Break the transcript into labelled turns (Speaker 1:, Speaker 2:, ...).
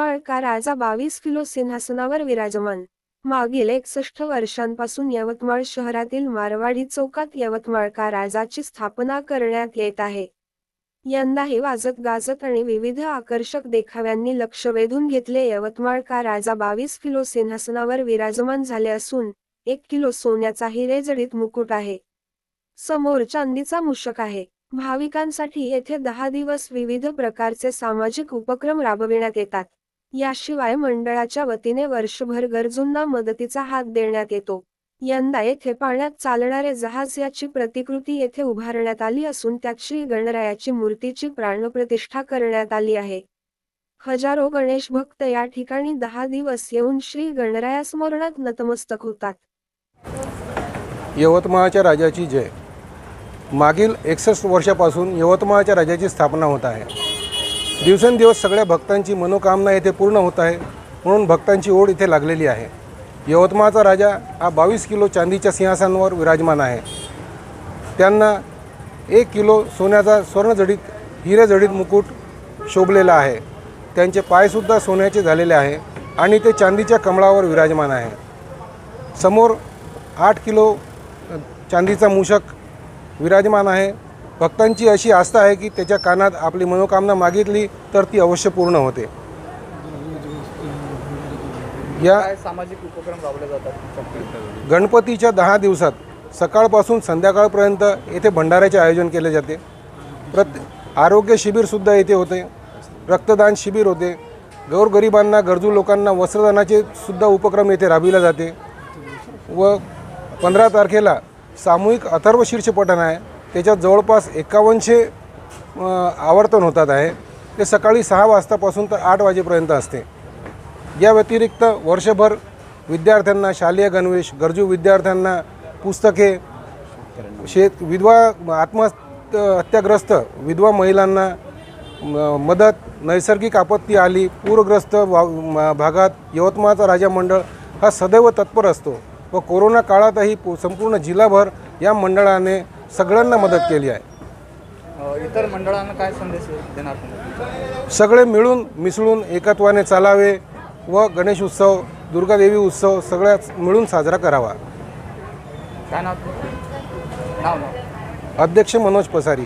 Speaker 1: यवतमाळकार राजा बावीस किलो सिंहासनावर विराजमान? मागील एकसष्ट वर्षांपासून यवतमाळ शहरातील मारवाडी चौकात यवतमाळ का राजाची स्थापना करण्यात येत आहे? यंदाही वाजत गाजत आणि विविध आकर्षक देखाव्यांनी लक्ष वेधून घेतले यवतमाळ का राजा बावीस किलो सिंहासनावर विराजमान झाले असून एक किलो सोन्याचा हिरेजडित मुकुट आहे. समोर चांदीचा मूषक आहे. भाविकांसाठी येथे दहा दिवस विविध प्रकारचे सामाजिक उपक्रम राबविण्यात येतात. याशिवाय मंडळाच्या वतीने वर्षभर गरजूंना मदतीचा हात देण्यात येतो. यंदा येथे पाण्यात चालणारे जहाज याची प्रतिकृती येथे उभारण्यात आली असून त्यात श्री गणरायाची मूर्तीची प्राणप्रतिष्ठा करण्यात आली आहे. हजारो गणेश भक्त या ठिकाणी दहा दिवस येऊन श्री गणराया स्मरणात नतमस्तक होतात.
Speaker 2: यवतमाळच्या राजाची जय. मागील एकसष्ट वर्षापासून यवतमाळच्या राजाची स्थापना होत आहे. दिवसेंदिवस सगळ्या भक्तांची मनोकामना येथे पूर्ण होत आहे म्हणून भक्तांची ओढ इथे लागलेली आहे. यवतमाळचा राजा हा बावीस किलो चांदीच्या सिंहासनावर विराजमान आहे. त्यांना एक किलो सोन्याचा स्वर्णजडित हिरेजडित मुकुट शोभलेला आहे. त्यांचे पायसुद्धा सोन्याचे झालेले आहे आणि ते चांदीच्या कमळावर विराजमान आहे. समोर आठ किलो चांदीचा मूषक विराजमान आहे. भक्तांची अशी आस्था आहे की त्याच्या कानात आपली मनोकामना मागितली तर ती अवश्य पूर्ण होते. या
Speaker 3: सामाजिक उपक्रम राबवले जातात?
Speaker 2: गणपतीच्या दहा दिवसात सकाळपासून संध्याकाळपर्यंत येथे भंडाऱ्याचे आयोजन केले जाते. प्रत आरोग्य शिबिरसुद्धा येथे होते. रक्तदान शिबिर होते. गौरगरिबांना गरजू लोकांना वस्त्रदानाचे सुद्धा उपक्रम येथे राबविला जाते. व पंधरा तारखेला सामूहिक अथर्व शीर्षपठण आहे. त्याच्यात जवळपास एकावन्नशे आवर्तन होतात आहे. ते सकाळी सहा वाजतापासून तर आठ वाजेपर्यंत असते. या व्यतिरिक्त वर्षभर विद्यार्थ्यांना शालेय गणवेश गरजू विद्यार्थ्यांना पुस्तके शेत विधवा आत्महत्याग्रस्त हत्याग्रस्त विधवा महिलांना म- मदत नैसर्गिक आपत्ती आली पूरग्रस्त वा- भागात यवतमाळचा राजा मंडळ हा सदैव तत्पर असतो व कोरोना काळातही संपूर्ण जिल्हाभर या मंडळाने सगळ्यांना मदत केली आहे.
Speaker 3: इतर मंडळांना काय संदेश देणार तुम्ही?
Speaker 2: सगळे मिळून मिसळून एकत्वाने चालावे व गणेश उत्सव दुर्गादेवी उत्सव सगळ्याच मिळून साजरा करावा.
Speaker 3: काय नाव तुमचं? नाव नाव.
Speaker 2: अध्यक्ष मनोज पसारी.